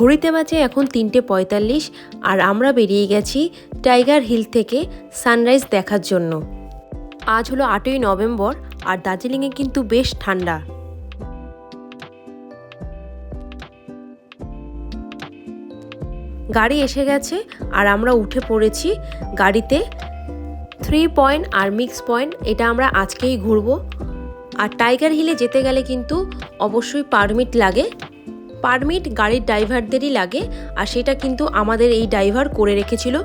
ঘড়িতে বাজে এখন তিনটে পঁয়তাল্লিশ আর আমরা বেরিয়ে গেছি টাইগার হিল থেকে সানরাইজ দেখার জন্য। আজ হলো আটই নভেম্বর আর দার্জিলিংয়ে কিন্তু বেশ ঠান্ডা। গাড়ি এসে গেছে আর আমরা উঠে পড়েছি গাড়িতে। থ্রি পয়েন্ট আর মিক্স পয়েন্ট, এটা আমরা আজকেই ঘুরবো। আর টাইগার হিলে যেতে গেলে কিন্তু অবশ্যই পারমিট লাগে। পারমিট গাড়ির ড্রাইভারদেরই লাগে, আর সেটা কিন্তু আমাদের এই ড্রাইভার করে রেখেছিল।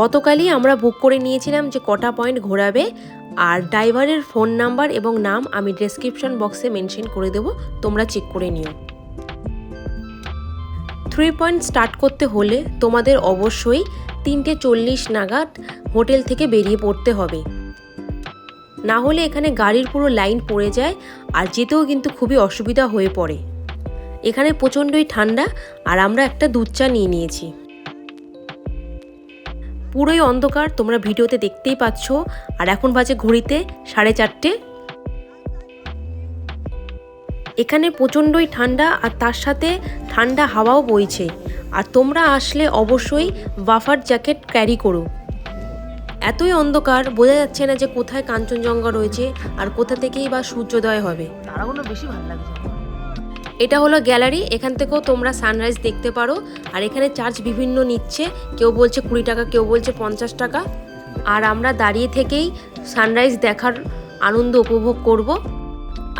গতকালই আমরা বুক করে নিয়েছিলাম যে কটা পয়েন্ট ঘোরাবে, আর ড্রাইভারের ফোন নাম্বার এবং নাম আমি ডেসক্রিপশন বক্সে মেনশন করে দেবো, তোমরা চেক করে নিও। থ্রি পয়েন্ট স্টার্ট করতে হলে তোমাদের অবশ্যই তিনটে চল্লিশ নাগাদ হোটেল থেকে বেরিয়ে পড়তে হবে। না হলে এখানে গাড়ির পুরো লাইন পড়ে যায় আর যেতেও কিন্তু খুবই অসুবিধা হয়ে পড়ে। এখানে প্রচণ্ডই ঠান্ডা আর আমরা একটা দুধ চা নিয়ে নিয়েছি। পুরোই অন্ধকার, তোমরা ভিডিওতে দেখতেই পাচ্ছ। আর এখন বাজে ঘড়িতে সাড়ে চারটে। এখানে প্রচণ্ডই ঠান্ডা আর তার সাথে ঠান্ডা হাওয়াও বইছে। আর তোমরা আসলে অবশ্যই বাফার জ্যাকেট ক্যারি করো। এতই অন্ধকার বোঝা যাচ্ছে না যে কোথায় কাঞ্চনজঙ্ঘা রয়েছে আর কোথা থেকেই বা সূর্যোদয় হবে। তারাগুলো বেশি ভালো লাগছে এটা হলো গ্যালারি এখান থেকেও তোমরা সানরাইজ দেখতে পারো। আর এখানে চার্জ বিভিন্ন নিচ্ছে কেউ বলছে কুড়ি টাকা কেউ বলছে পঞ্চাশ টাকা। আর আমরা দাঁড়িয়ে থেকেই সানরাইজ দেখার আনন্দ উপভোগ করব।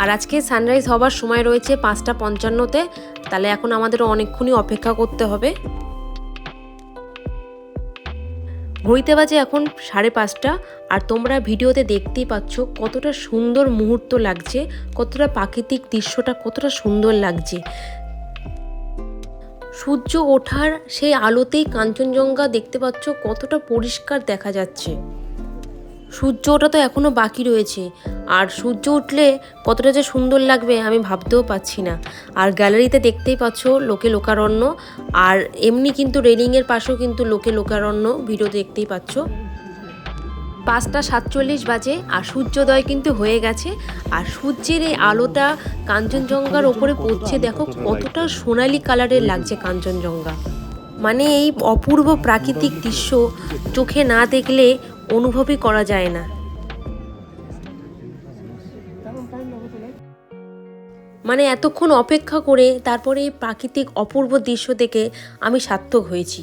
আর আজকে সানরাইজ হবার সময় রয়েছে পাঁচটা পঞ্চান্নতে তাহলে এখন আমাদের অনেকক্ষণই অপেক্ষা করতে হবে। ঘড়িতে বাজে এখন সাড়ে পাঁচটা, আর তোমরা ভিডিওতে দেখতেই পাচ্ছ কতটা সুন্দর মুহূর্ত লাগছে, কতটা প্রাকৃতিক দৃশ্যটা কতটা সুন্দর লাগছে। সূর্য ওঠার সেই আলোতেই কাঞ্চনজঙ্ঘা দেখতে পাচ্ছ কতটা পরিষ্কার দেখা যাচ্ছে। সূর্য ওটা তো এখনও বাকি রয়েছে। আর সূর্য উঠলে কতটা যে সুন্দর লাগবে আমি ভাবতেও পাচ্ছি না। আর গ্যালারিতে দেখতেই পাচ্ছ লোকে লোকারণ্য। আর এমনি কিন্তু রেলিংয়ের পাশেও কিন্তু লোকে লোকারণ্য ভিডিও দেখতেই পাচ্ছ। পাঁচটা সাতচল্লিশ বাজে আর সূর্যোদয় কিন্তু হয়ে গেছে। আর সূর্যের এই আলোটা কাঞ্চনজঙ্ঘার ওপরে পড়ছে, দেখো কতটা সোনালি কালারের লাগছে কাঞ্চনজঙ্ঘা। মানে এই অপূর্ব প্রাকৃতিক দৃশ্য চোখে না দেখলে অনুভবই করা যায় না। মানে এতক্ষণ অপেক্ষা করে তারপরে এই প্রাকৃতিক অপূর্ব দৃশ্য দেখে আমি সার্থক হয়েছি।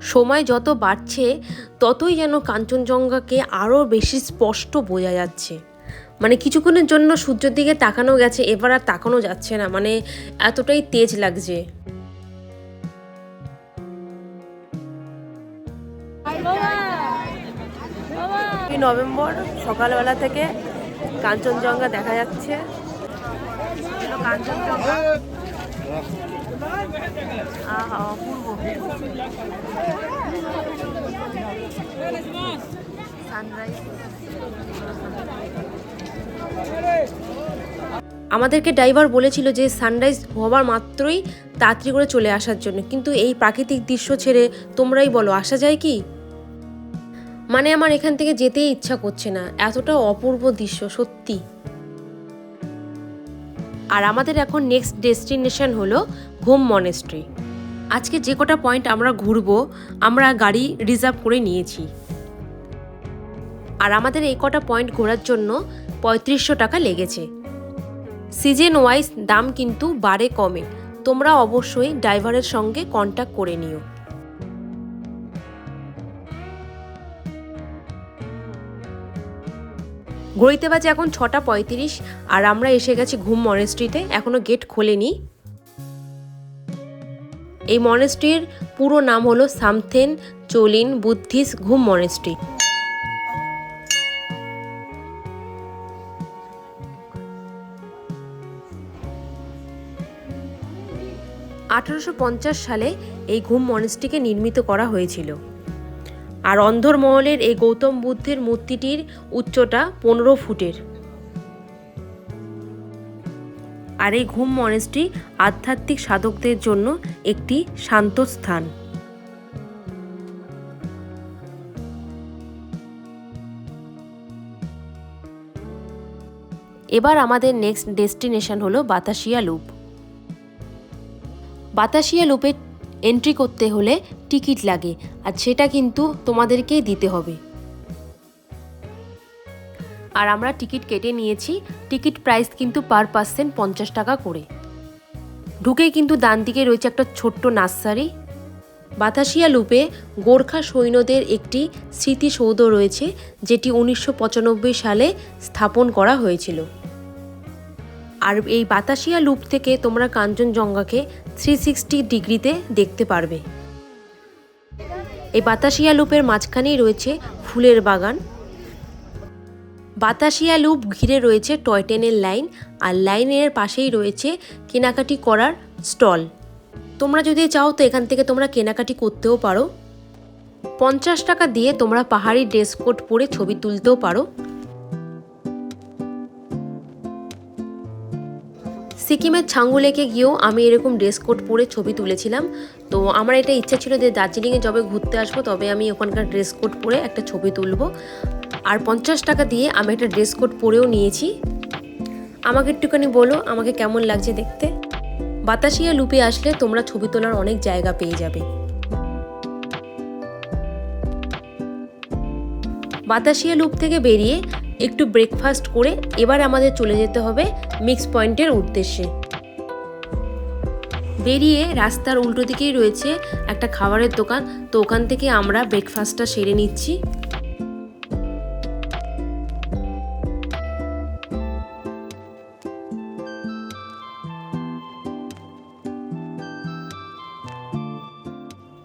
সময় যত বাড়ছে, ততই যেন কাঞ্চনজঙ্ঘাকে আরও বেশি স্পষ্ট বোঝা যাচ্ছে। মানে কিছুক্ষণের জন্য সূর্যের দিকে তাকানো গেছে, এবার আর তাকানো যাচ্ছে না মানে এতটাই তেজ লাগছে। নভেম্বর, সকালবেলা থেকে কাঞ্চনজঙ্ঘা দেখা যাচ্ছে। কাঞ্চনজঙ্ঘা। সানরাইজ। আমাদেরকে ড্রাইভার বলেছিল যে সানরাইজ হবার মাত্রই তাড়াতাড়ি করে চলে আসার জন্য। কিন্তু এই প্রাকৃতিক দৃশ্য ছেড়ে তোমরাই বলো, আসা যায় কি? মানে আমার এখান থেকে যেতেই ইচ্ছা করছে না। এতটা অপূর্ব দৃশ্য, সত্যি। আর আমাদের এখন নেক্সট ডেস্টিনেশন হলো ঘুম মনেস্ট্রি আজকে যে কটা পয়েন্ট আমরা ঘুরবো, আমরা গাড়ি রিজার্ভ করে নিয়েছি। আর আমাদের এই কটা পয়েন্ট ঘোরার জন্য পঁয়ত্রিশশো টাকা লেগেছে। সিজন ওয়াইজ দাম কিন্তু বাড়ে কমে। তোমরা অবশ্যই ড্রাইভারের সঙ্গে কন্ট্যাক্ট করে নিও। ঘড়িতে বাজে এখন ছটা পঁয়ত্রিশ, আর আমরা এসে গেছি ঘুম মনেস্ট্রিতে এখনও গেট খোলেনি। এই মনেস্ট্রির পুরো নাম হলো সামথেন চোলিন বুদ্ধিস্ট ঘুম মনেস্ট্রি আঠারোশো পঞ্চাশ সালে এই ঘুম মনেস্ট্রিকে নির্মিত করা হয়েছিল। আর অন্ধরমহলের এই গৌতম বুদ্ধের মূর্তিটির উচ্চতা পনেরো ফুটের। আর এই ঘুম মনেস্ট্রি আধ্যাত্মিক সাধকদের জন্য একটি শান্ত স্থান। এবার আমাদের নেক্সট ডেস্টিনেশন হলো বাতাসিয়া লুপ। বাতাসিয়া লুপে এন্ট্রি করতে হলে টিকিট লাগে, আর সেটা কিন্তু তোমাদেরকেই দিতে হবে। আর আমরা টিকিট কেটে নিয়েছি, টিকিট প্রাইস কিন্তু পার পার্সেন্ট পঞ্চাশ টাকা করে। ঢুকেই কিন্তু ডান দিকে রয়েছে একটা ছোট্ট নার্সারি। বাতাসিয়া লুপে গোর্খা সৈন্যদের একটি স্মৃতিসৌধ রয়েছে, যেটি উনিশশো পঁচানব্বই সালে স্থাপন করা হয়েছিল। আর এই বাতাসিয়া লুপ থেকে তোমরা কাঞ্চনজঙ্ঘাকে থ্রি সিক্সটি ডিগ্রিতে দেখতে পারবে। এই বাতাসিয়া লুপের মাঝখানেই রয়েছে ফুলের বাগান। বাতাসিয়া লুপ ঘিরে রয়েছে টয় ট্রেনের লাইন আর লাইনের পাশেই রয়েছে কেনাকাটি করার স্টল। তোমরা যদি চাও তো এখান থেকে তোমরা কেনাকাটি করতেও পারো। পঞ্চাশ টাকা দিয়ে তোমরা পাহাড়ি ড্রেস কোড পরে ছবি তুলতেও পারো। সিকিমের ছাঙ্গু লেকে গিয়েও আমি এরকম ড্রেস কোড পরে ছবি তুলেছিলাম। তো আমার এটা ইচ্ছা ছিল যে দার্জিলিংয়ে যবে ঘুরতে আসব, তবে আমি ওখানকার ড্রেস কোড পরে একটা ছবি তুলবো। আর পঞ্চাশ টাকা দিয়ে আমি একটা ড্রেস কোড পরেও নিয়েছি। আমাকে একটুখানি বলো, আমাকে কেমন লাগছে দেখতে? বাতাসিয়া লুপে আসলে তোমরা ছবি তোলার অনেক জায়গা পেয়ে যাবে। বাতাসিয়া লুপ থেকে বেরিয়ে একটু ব্রেকফাস্ট করে এবার আমাদের চলে যেতে হবে মিক্স পয়েন্টের উদ্দেশ্যে। বেরিয়ে রাস্তার উল্টো দিকেই রয়েছে একটা খাবারের দোকান। তো ওখান থেকে আমরা ব্রেকফাস্টটা সেরে নিচ্ছি।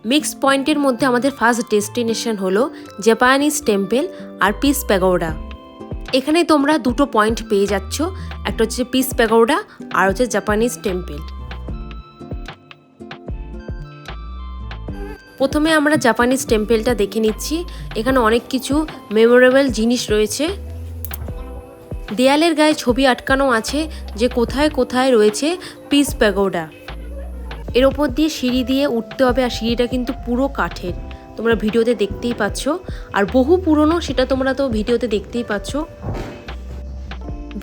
মিক্স পয়েন্টের মধ্যে আমাদের ফার্স্ট ডেস্টিনেশন হলো জাপানিজ টেম্পল আর পিস প্যাগোডা এখানে তোমরা দুটো পয়েন্ট পেয়ে যাচ্ছ, একটা হচ্ছে পিস প্যাগোডা আর হচ্ছে জাপানিজ টেম্পেল প্রথমে আমরা জাপানিজ টেম্পেলটা দেখে নিচ্ছি। এখানে অনেক কিছু মেমোরেবল জিনিস রয়েছে। দেয়ালের গায়ে ছবি আটকানো আছে যে কোথায় কোথায় রয়েছে পিস প্যাগোডা এর ওপর দিয়ে সিঁড়ি দিয়ে উঠতে হবে, আর সিঁড়িটা কিন্তু পুরো কাঠের। তোমরা ভিডিওতে দেখতেই পাচ্ছ। আর বহু পুরনো সেটা তোমরা তো ভিডিওতে দেখতেই পাচ্ছ।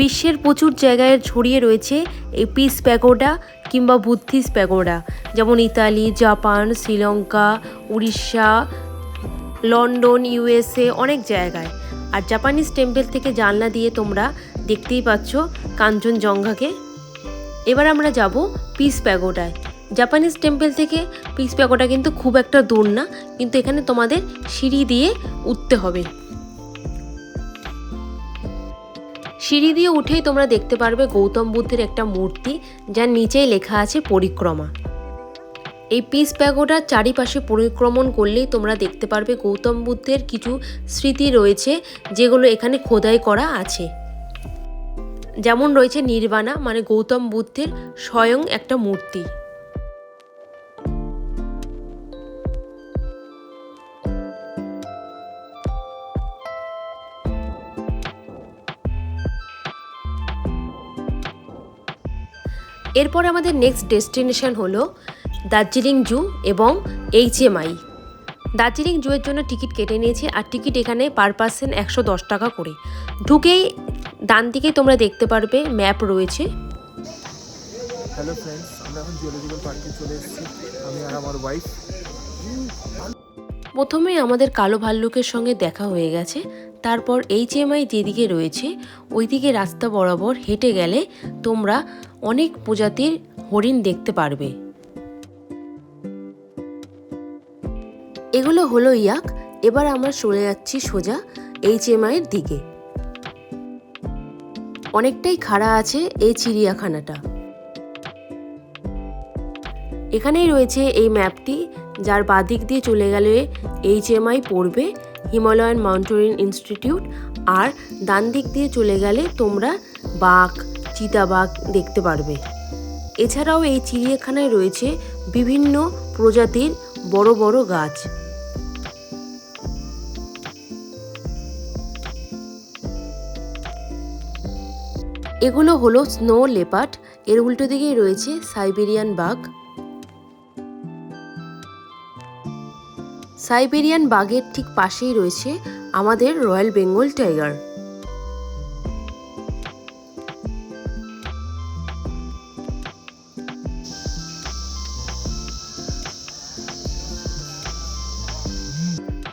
বিশ্বের প্রচুর জায়গায় ছড়িয়ে রয়েছে এই পিস প্যাগোডা কিংবা বুদ্ধিস প্যাগোডা যেমন Italy, Japan, Sri Lanka, Orissa, London USA অনেক জায়গায়। আর জাপানিজ টেম্পল থেকে জানলা দিয়ে তোমরা দেখতেই পাচ্ছ কাঞ্চনজঙ্ঘাকে। এবার আমরা যাব পিস প্যাগোডায় জাপানিজ টেম্পল থেকে পিস প্যাকোটা কিন্তু খুব একটা দূর না, কিন্তু এখানে তোমাদের সিঁড়ি দিয়ে উঠতে হবে। সিঁড়ি দিয়ে উঠেই তোমরা দেখতে পারবে গৌতম বুদ্ধের একটা মূর্তি, যার নিচেই লেখা আছে পরিক্রমা। এই পিস প্যাগোডার চারিপাশে পরিক্রমণ করলেই তোমরা দেখতে পারবে গৌতম বুদ্ধের কিছু স্মৃতি রয়েছে, যেগুলো এখানে খোদাই করা আছে। যেমন রয়েছে নির্বাণা মানে গৌতম বুদ্ধের স্বয়ং একটা মূর্তি। এরপর আমাদের নেক্সট ডেস্টিনেশন হলো দার্জিলিং জু এবং এইচএমআই দার্জিলিং জুয়ের জন্য টিকিট কেটে নিয়েছি আর টিকিট এখানে পার পার্সেন্ট একশো দশ টাকা করে। ঢুকেই ডান দিকে তোমরা দেখতে পারবে ম্যাপ রয়েছে। হ্যালো ফ্রেন্ডস আমরা এখন জিওলজিক্যাল পার্কে চলে এসেছি। আমি আর আমার ওয়াইফ প্রথমে আমাদের কালো ভাল্লুকের সঙ্গে দেখা হয়ে গেছে তারপর এইচএমআই যেদিকে রয়েছে ওইদিকে রাস্তা বরাবর হেঁটে গেলে তোমরা অনেক প্রজাতির হরিণ দেখতে পারবে। এগুলো হলো ইয়াক। এবার আমরা চলে যাচ্ছি সোজা এইচএমআই এর দিকে। অনেকটাই খাড়া আছে এই চিড়িয়াখানাটা। এখানেই রয়েছে এই ম্যাপটি, যার বাদিক দিয়ে চলে গেলে এইচএমআই পড়বে হিমালয়ান মাউন্টেন ইনস্টিটিউট, আর ডান দিক দিয়ে চলে গেলে তোমরা বাঘ চিতাবাঘ দেখতে পারবে। এছাড়াও এই চিড়িয়াখানায় রয়েছে বিভিন্ন প্রজাতির বড় বড় গাছ। এগুলো হলো স্নো লেপার্ড, এর উল্টো দিকেই রয়েছে সাইবেরিয়ান বাঘ। সাইবেরিয়ান বাঘের ঠিক পাশেই রয়েছে আমাদের রয়্যাল বেঙ্গল টাইগার।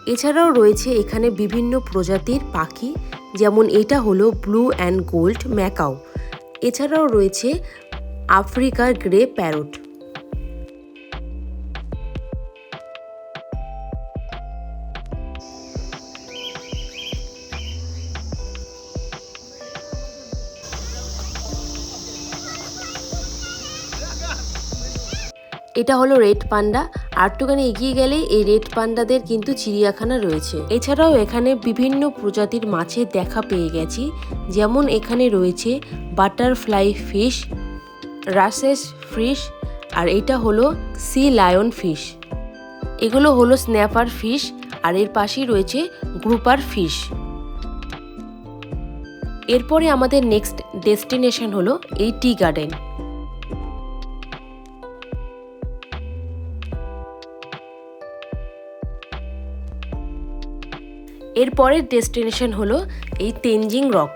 এছাড়াও রয়েছে এখানে বিভিন্ন প্রজাতির পাখি, যেমন এটা হলো ব্লু অ্যান্ড গোল্ড ম্যাকাও। এছাড়াও রয়েছে আফ্রিকার গ্রে প্যারট। এটা হলো রেড পান্ডা। আর একটুখানি এগিয়ে গেলে এই রেড পান্ডাদের কিন্তু চিড়িয়াখানা রয়েছে। এছাড়াও এখানে বিভিন্ন প্রজাতির মাছের দেখা পেয়ে গেছি। যেমন এখানে রয়েছে বাটারফ্লাই ফিশ, রাসেস ফিশ, আর এটা হলো সি লায়ন ফিশ। এগুলো হলো স্ন্যাপার ফিশ, আর এর পাশেই রয়েছে গ্রুপার ফিশ। এরপরে আমাদের নেক্সট ডেস্টিনেশন হলো এই টি গার্ডেন। এর পরের ডেস্টিনেশন হলো এই তেনজিং রক।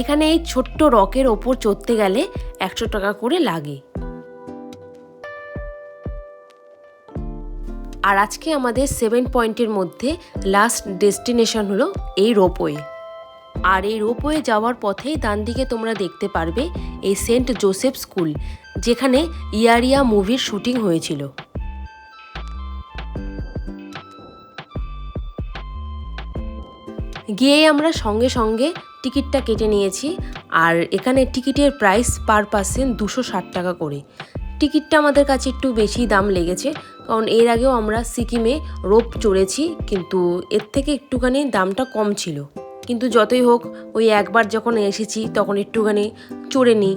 এখানে এই ছোট্ট রকের ওপর চড়তে গেলে একশো টাকা করে লাগে। আর আজকে আমাদের সেভেন পয়েন্টের মধ্যে লাস্ট ডেস্টিনেশন হলো এই রোপওয়ে। আর এই রোপওয়ে যাওয়ার পথেই ডান দিকে তোমরা দেখতে পারবে এই সেন্ট জোসেফ স্কুল, যেখানে ইয়ারিয়া মুভির শুটিং হয়েছিল। গিয়ে আমরা সঙ্গে সঙ্গে টিকিটটা কেটে নিয়েছি। আর এখানে টিকিটের প্রাইস পার পার্সেন্ট দুশো ষাট টাকা করে। টিকিটটা আমাদের কাছে একটু বেশি দাম লেগেছে, কারণ এর আগেও আমরা সিকিমে রোপ চড়েছি, কিন্তু এর থেকে একটুখানি দামটা কম ছিল। কিন্তু যতই হোক, ওই একবার যখন এসেছি, তখন একটুখানি চড়ে নিই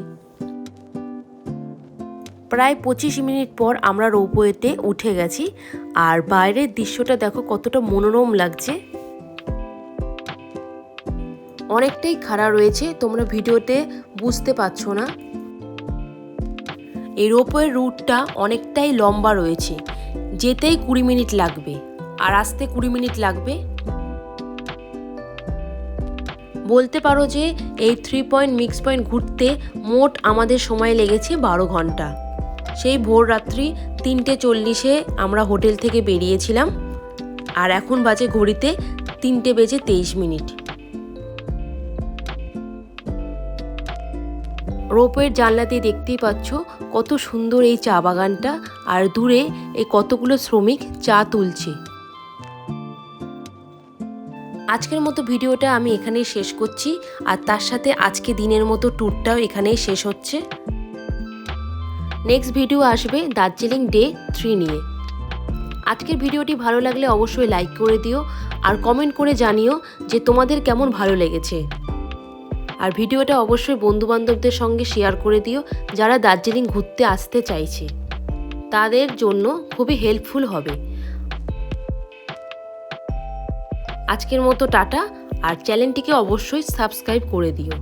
প্রায় পঁচিশ মিনিট পর আমরা রোপওয়েতে উঠে গেছি। আর বাইরের দৃশ্যটা দেখো কতটা মনোরম লাগছে। অনেকটাই খাড়া রয়েছে, তোমরা ভিডিওতে বুঝতে পারছ না। এই রোপওয়ের রুটটা অনেকটাই লম্বা রয়েছে, যেতেই কুড়ি মিনিট লাগবে। আর আসতে কুড়ি মিনিট লাগবে। বলতে পারো যে এই থ্রি পয়েন্ট মিক্স পয়েন্ট ঘুরতে মোট আমাদের সময় লেগেছে বারো ঘণ্টা। সেই ভোর রাত্রি তিনটে চল্লিশে আমরা হোটেল থেকে বেরিয়েছিলাম। আর এখন বাজে ঘড়িতে তিনটে বেজে তেইশ মিনিট। রোপের জানলাতে দেখতেই পাচ্ছ কত সুন্দর এই চা বাগানটা আর দূরে এই কতগুলো শ্রমিক চা তুলছে। আজকের মতো ভিডিওটা আমি এখানেই শেষ করছি আর তার সাথে আজকে দিনের মতো ট্যুরটাও এখানেই শেষ হচ্ছে। নেক্সট ভিডিও আসবে দার্জিলিং ডে থ্রি নিয়ে। আজকের ভিডিওটি ভালো লাগলে অবশ্যই লাইক করে দিও আর কমেন্ট করে জানিও যে তোমাদের কেমন ভালো লেগেছে। আর ভিডিওটা অবশ্যই বন্ধুবান্ধবদের সঙ্গে শেয়ার করে দিও, যারা দার্জিলিং ঘুরতে আসতে চাইছে। তাদের জন্য খুবই হেল্পফুল হবে। আজকের মতো টাটা, আর চ্যানেলটিকে অবশ্যই সাবস্ক্রাইব করে দিও।